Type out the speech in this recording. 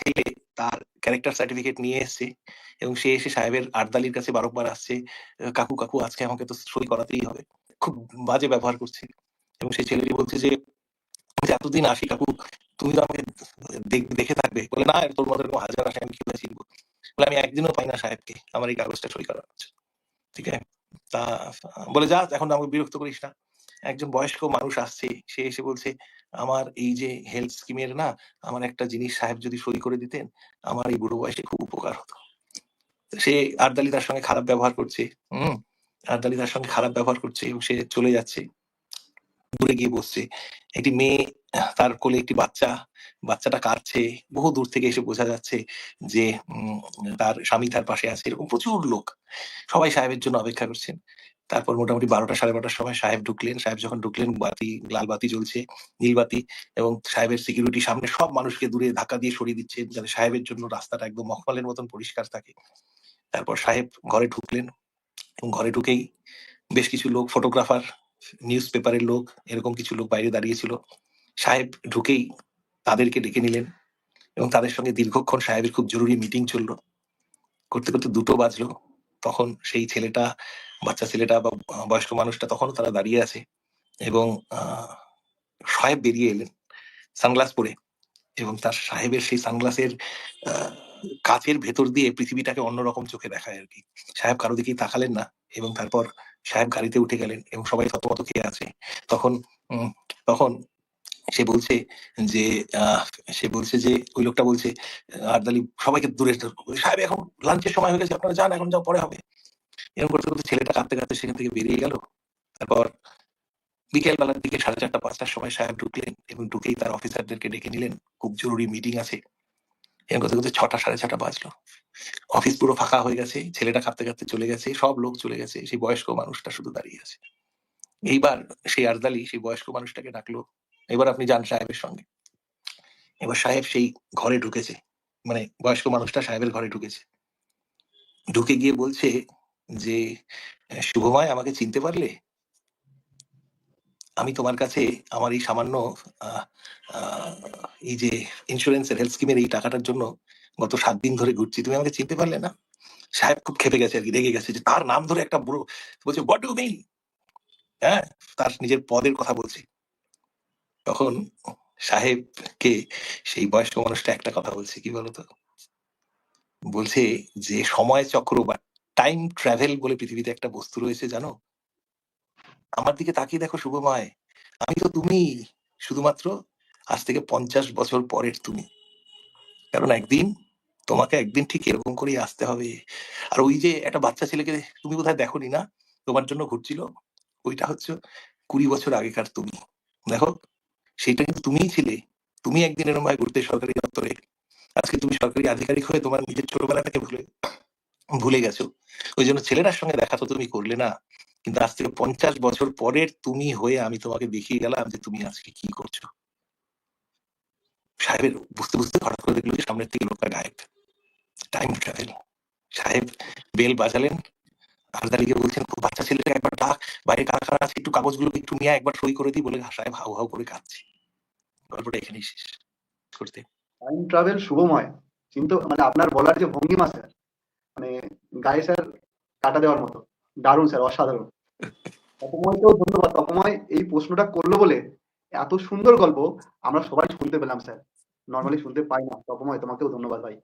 ছেলে তার character certificate নিয়ে এসছে এবং সে এসে সাহেবের আর্দালির কাছে বারংবার আসছে কাকু কাকু, আজকে আমাকে তো সই করাতেই হবে। খুব বাজে ব্যবহার করছে এবং সেই ছেলেটি বলছে যে এতদিন আসি কাকু, তুমি তো আমাকে দেখে থাকবে। বলে, না তোর মতো এরকম হাজার আসে, আমি কীভাবে চিনবো? বলে, আমি একদিনও পাই না সাহেবকে, আমার এই কাগজটা সই করা আছে। ঠিক আছে? তা, বলে, যা, এখন আমাকে বিরক্ত করিস না। একজন বয়স্ক মানুষ আসছে, সে এসে বলছে, আমার এই যে হেলথ স্কিমের না, আমার একটা জিনিস সাহেব যদি সই করে দিতেন, আমার এই বুড়ো বয়সে খুব উপকার হতো। সে আরদালি তার সঙ্গে খারাপ ব্যবহার করছে, হুম? আর্দালি তার সঙ্গে খারাপ ব্যবহার করছে এবং সে চলে যাচ্ছে। দূরে গিয়ে বসছে। একটি মেয়ে তার কোলে একটি বাচ্চা, বাচ্চাটা কাঁদছে। বহু দূর থেকে এসে বোঝা যাচ্ছে যে তার স্বামী তার পাশে আছে, এরকম প্রচুর লোক। সবাই সাহেবের জন্য অপেক্ষা করছেন। তারপর মোটামুটি বারোটা, সাড়ে বারোটার সময় সাহেব ঢুকলেন। সাহেব যখন ঢুকলেন, বাতি, লাল বাতি জ্বলছে, নীল বাতি এবং সাহেবের সিকিউরিটি সামনে সব মানুষকে দূরে ধাক্কা দিয়ে সরিয়ে দিচ্ছে যাতে সাহেবের জন্য রাস্তাটা একদম মখমলের মতন পরিষ্কার থাকে। তারপর সাহেব ঘরে ঢুকলেন। এবং ঘরে ঢুকেই বেশ কিছু লোক ফটোগ্রাফার নিউজ পেপারের লোক, এরকম কিছু লোক বাইরে দাঁড়িয়েছিল সাহেব ঢুকেই তাদেরকে ডেকে নিলেন এবং তাদের সঙ্গে দীর্ঘক্ষণ সাহেবের খুব জরুরি মিটিং চলল। করতে করতে দুটো বাজলো। তখন সেই ছেলেটা বাচ্চা ছেলেটা বা বয়স্ক মানুষটা তখনও তারা দাঁড়িয়ে আছে এবং সাহেব বেরিয়ে এলেন সানগ্লাস পরে এবং তার সাহেবের সেই সানগ্লাসের কাচের ভেতর দিয়ে পৃথিবীটাকে অন্যরকম চোখে দেখায় আর কি। সাহেব কারও দিকেই তাকালেন না এবং তারপর সাহেব গাড়িতে উঠে গেলেন এবং সবাই থতমত খেয়ে আছে। তখন তখন সে বলছে যে সে বলছে যে, ওই লোকটা বলছে, আরদালি, সবাইকে দূরে সাহেব এখন লাঞ্চের সময় হয়ে গেছে, আপনারা যান, এখন যাও, পরে হবে। এরকম করতে করতে ছেলেটা কাঁদতে কাঁদতে সেখান থেকে বেরিয়ে গেল। তারপর বিকেল বেলার দিকে সাড়ে চারটা, পাঁচটার সময় সাহেব ঢুকলেন এবং ঢুকেই তার অফিসারদেরকে ডেকে নিলেন। খুব জরুরি মিটিং আছে। এরকম করতে করতে ছটা, সাড়ে ছটা বাজলো। অফিস পুরো ফাঁকা হয়ে গেছে, ছেলেটা কাঁদতে কাঁদতে চলে গেছে, সব লোক চলে গেছে, সেই বয়স্ক মানুষটা শুধু দাঁড়িয়ে আছে। এইবার সেই আর্দালি, সেই বয়স্ক মানুষটাকে ডাকলো, এবার আপনি যান সাহেবের সঙ্গে। এবার সাহেব সেই ঘরে ঢুকেছে মানে বয়স্ক মানুষটা সাহেবের ঘরে ঢুকেছে। ঢুকে গিয়ে বলছে যে "আহ, শুভময় আমাকে চিনতে পারলে? আমি তোমার কাছে আমার এই সামান্য এই যে ইন্স্যুরেন্সের হেলথ স্কিমের এই টাকাটার জন্য গত সাত দিন ধরে ঘুরছি। তুমি আমাকে চিনতে পারলে না? সাহেব খুব খেপে গেছে আর কি রেগে গেছে যে তার নাম ধরে একটা বুড়ো বলছে হোয়াট ডু মিন হ্যাঁ তার নিজের পদের কথা বলছে। তখন সাহেবকে সেই বয়স্ক মানুষটা একটা কথা বলছে কি বলতো? বলছে যে সময় চক্র বা টাইম ট্রাভেল বলে পৃথিবীতে একটা বস্তু রয়েছে, জানো? আমার দিকে তাকিয়ে দেখো শুভময়, আমি তো তুমি শুধুমাত্র আজ থেকে পঞ্চাশ বছর পরের তুমি। কারণ একদিন তোমাকে একদিন ঠিক এরকম করেই আসতে হবে। আর ওই যে একটা বাচ্চা ছেলেকে তুমি বোধহয় দেখোনি না? তোমার জন্য ঘুরছিল? ওইটা হচ্ছে কুড়ি বছর আগেকার তুমি। দেখো, সেইটা কিন্তু তুমিই ছিলে। তুমি একদিন এরকম ভাবে ঘুরতে সরকারি দপ্তরে, আজকে তুমি সরকারি আধিকারিক হয়ে তোমার নিজের ছোটবেলাটাকে ভুলে ভুলে গেছো। ওই জন্য ছেলেটার সঙ্গে দেখা তো তুমি করলে না। কিন্তু আজ থেকে পঞ্চাশ বছর পরের তুমি হয়ে আমি তোমাকে দেখিয়ে গেলাম যে তুমি আজকে কি করছ। সাহেবের বুঝতে বুঝতে হঠাৎ করে দেখল সামনের থেকে লোকটা গায়েব। টাইম ট্রাভেল সাহেব বেল বাজালেন। আরদালিকে বলছেন খুব বাচ্চা ছেলেটা একবার ডাক, বাইরে কারা কারা আছে একটু কাগজগুলো একটু নিয়ে একবার সই করে দিই, বলে সাহেব হাউ হাউ করে কাঁদছে। গল্পটা এখানেই শেষ। করতে। Time travel Shubhomoy. কিন্তু মানে আপনার বলার যে ভঙ্গিমা, স্যার মানে গায়ে স্যার কাটা দেওয়ার মতো। দারুণ স্যার, অসাধারণ। তপময়কেও ধন্যবাদ। তপময় এই প্রশ্নটা করল বলে এত সুন্দর গল্প আমরা সবাই শুনতে পেলাম স্যার। নর্মালি শুনতে পাই না তপময় তোমাকেও ধন্যবাদ ভাই।